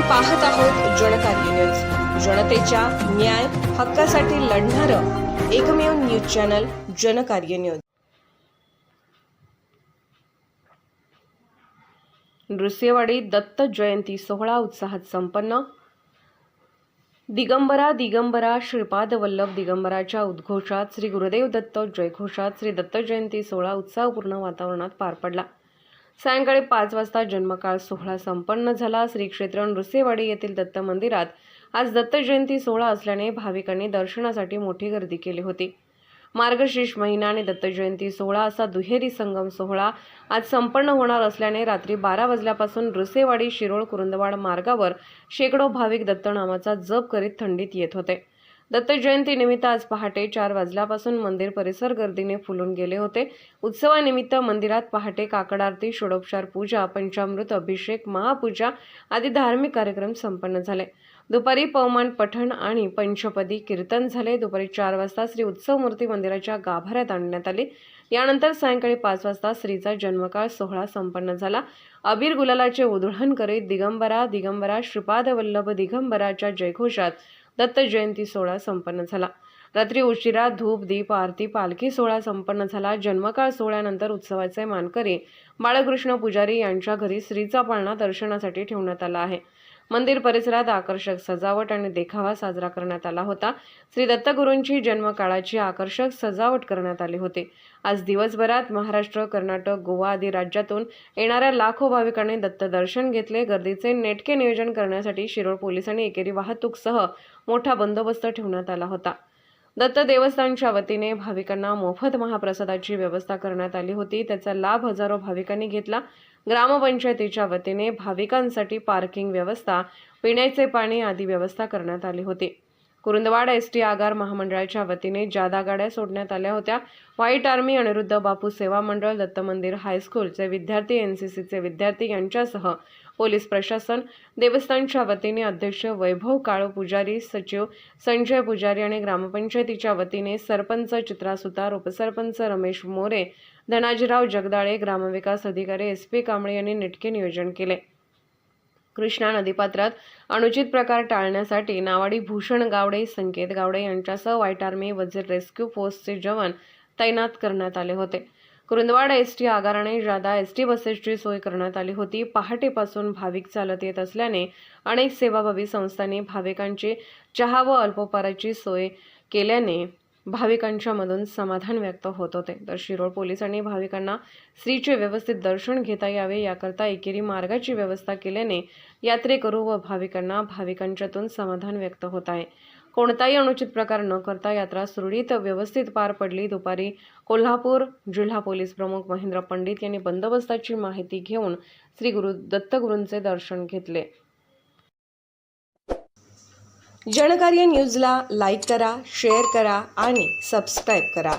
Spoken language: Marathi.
पाहत आहोत जनकार्य न्यूज जनतेच्या न्याय हक्कासाठी लढणारं एकमेव news channel Janakarya news Narsinhwadi Datta Jayanti सोहळा उत्साहात संपन्न. दिगंबरा दिगंबरा श्रीपाद वल्लभ दिगंबराच्या उद्घोषात श्री गुरुदेव दत्त जयघोषात श्री दत्त जयंती सोहळा उत्साहपूर्ण वातावरणात पार पडला. सायंकाळी पाच वाजता जन्मकाळ सोहळा संपन्न झाला. श्री क्षेत्र नृसिंहवाडी येथील दत्त मंदिरात आज दत्त जयंती सोहळा असल्याने भाविकांनी दर्शनासाठी मोठी गर्दी केली होती. मार्गशीर्ष महिना आणि दत्त जयंती सोहळा असा दुहेरी संगम सोहळा आज संपन्न होणार असल्याने रात्री बारा वाजल्यापासून रुसेवाडी शिरोळ कुरुंदवाड मार्गावर शेकडो भाविक दत्तनामाचा जप करीत थंडीत येत होते. दत्त जयंतीनिमित्त आज पहाटे चार वाजल्यापासून मंदिर परिसर गर्दीने फुलून गेले होते. उत्सवानिमित्त मंदिरात पहाटे काकड आरती षोडोपचार पूजा पंचामृत अभिषेक महापूजा आदी धार्मिक कार्यक्रम संपन्न झाले. दुपारी पवमान पठण आणि पंचपदी कीर्तन झाले. दुपारी चार वाजता श्री उत्सव मूर्ती मंदिराच्या गाभाऱ्यात आणण्यात आली. यानंतर सायंकाळी पाच वाजता श्रीचा जन्मकाळ सोहळा संपन्न झाला. अबीर गुलालाचे उधळण करीत दिगंबरा दिगंबरा श्रीपाद वल्लभ दिगंबराच्या जयघोषात दत्त जयंती सोहळा संपन्न झाला. रात्री उशिरा धूप दीप आरती पालखी सोहळा संपन्न झाला. जन्मकाळ सोहळ्यानंतर उत्सवाचे मानकरी बाळकृष्ण पुजारी यांच्या घरी श्रीचा पाळणा दर्शनासाठी ठेवण्यात आला आहे. मंदिर परिसरात आकर्षक सजावट आणि देखावा साजरा करण्यात आला होता. श्री दत्तगुरूंची जन्मकाळाची आकर्षक सजावट करण्यात आली होती. आज दिवसभरात महाराष्ट्र कर्नाटक गोवा आदी राज्यातून येणाऱ्या लाखो भाविकांनी दत्त दर्शन घेतले. गर्दीचे नेटके नियोजन करण्यासाठी शिरोळ पोलिसांनी एकेरी वाहतूकसह मोठा बंदोबस्त ठेवण्यात आला होता. दत्त देवस्थानच्या वतीने भाविकांना मोफत महाप्रसादाची व्यवस्था करण्यात आली होती. त्याचा लाभ हजारो भाविकांनी घेतला. ग्रामपंचायतीच्या वतीने भाविकांसाठी पार्किंग व्यवस्था पिण्याचे पाणी आदी व्यवस्था करण्यात आली होती. कुरुंदवाड एस टी आगार महामंडळाच्या वतीने जादा गाड्या सोडण्यात आल्या होत्या. व्हाईट आर्मी अनिरुद्ध बापू सेवा मंडळ दत्त मंदिर हायस्कूलचे विद्यार्थी एन सी सीचे विद्यार्थी यांच्यासह पोलीस प्रशासन देवस्थानच्या वतीने अध्यक्ष वैभव काळू पुजारी सचिव संजय पुजारी आणि ग्रामपंचायतीच्या वतीने सरपंच चित्रा सुतार उपसरपंच रमेश मोरे धनाजीराव जगदाळे ग्रामविकास अधिकारी एस पी कांबळे यांनी नेटके नियोजन केले. कृष्णा नदीपात्रात अनुचित प्रकार टाळण्यासाठी नावाडी भूषण गावडे संकेत गावडे यांच्यासह व्हाईट आर्मी वजीर रेस्क्यू फोर्सचे जवान तैनात करण्यात आले होते. कुरुंदवाड एस टी आगाराने जादा एस टी बसेसची सोय करण्यात आली होती. पहाटेपासून भाविक चालत येत असल्याने अनेक सेवाभावी संस्थांनी भाविकांची चहा व अल्पोपाराची सोय केल्याने भाविकांच्या मधून समाधान व्यक्त होत होते. तर शिरोळ पोलिसांनी भाविकांना श्रीचे व्यवस्थित दर्शन घेता यावे याकरता एकेरी मार्गाची व्यवस्था केल्याने यात्रेकरू व भाविकांना भाविकांच्यातून समाधान व्यक्त होत आहे. कोणताही अनुचित प्रकार न करता यात्रा सुरळीत व्यवस्थित पार पडली. दुपारी कोल्हापूर जिल्हा पोलीस प्रमुख महेंद्र पंडित यांनी बंदोबस्ताची माहिती घेऊन श्री गुरु दत्तगुरूंचे दर्शन घेतले. जनकार्य न्यूजला लाईक करा शेअर करा आणि सबस्क्राईब करा.